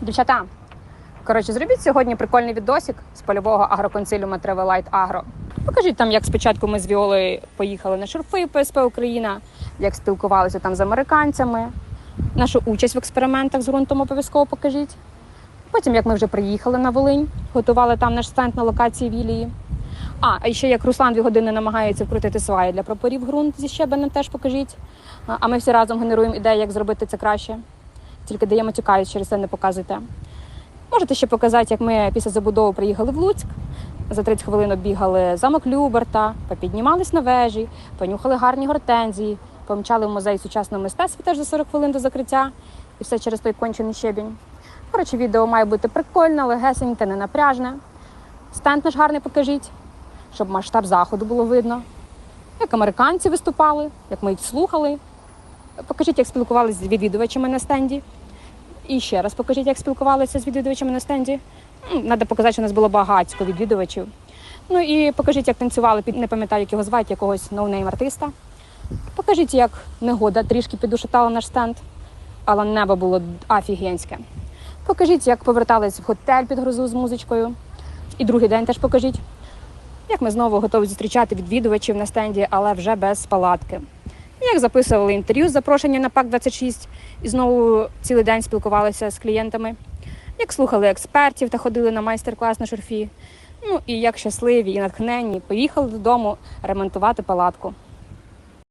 Дівчата, коротше, зробіть сьогодні прикольний відосик з польового агроконсиліуму Travel Агро. Покажіть там, як спочатку ми з Віолою поїхали на шурфи ПСП Україна, як спілкувалися там з американцями, нашу участь в експериментах з ґрунтом обов'язково покажіть. Потім, як ми вже приїхали на Волинь, готували там наш стенд на локації Вілії. А, а ще як Руслан дві години намагається вкрутити сваї для пропорів ґрунт зі щебенем, теж покажіть. А ми всі разом генеруємо ідеї, як зробити це краще. Тільки даємо тікають, через це не показуйте. Можете ще показати, як ми після забудови приїхали в Луцьк. За 30 хвилин оббігали замок Люберта, попіднімались на вежі, понюхали гарні гортензії, помчали в музей сучасного мистецтва теж за 40 хвилин до закриття. І все через той кончений щебінь. Коротше, відео має бути прикольне, легесеньке, не напряжне. Стенд наш гарний покажіть, щоб масштаб заходу було видно. Як американці виступали, як ми їх слухали. Покажіть, як спілкувалися з відвідувачами на стенді. І ще раз покажіть, як спілкувалися з відвідувачами на стенді. Треба показати, що у нас було багатько відвідувачів. Ну і покажіть, як танцювали, не пам'ятаю, як його звати, якогось ноунейм артиста. Покажіть, як негода трішки підушатала наш стенд, але небо було офігенське. Покажіть, як повертались в готель під грозу з музичкою. І другий день теж покажіть, як ми знову готові зустрічати відвідувачів на стенді, але вже без палатки. Як записували інтерв'ю з запрошення на ПАК 26 і знову цілий день спілкувалися з клієнтами, як слухали експертів та ходили на майстер-клас на шурфі. Ну і як щасливі і натхненні поїхали додому ремонтувати палатку.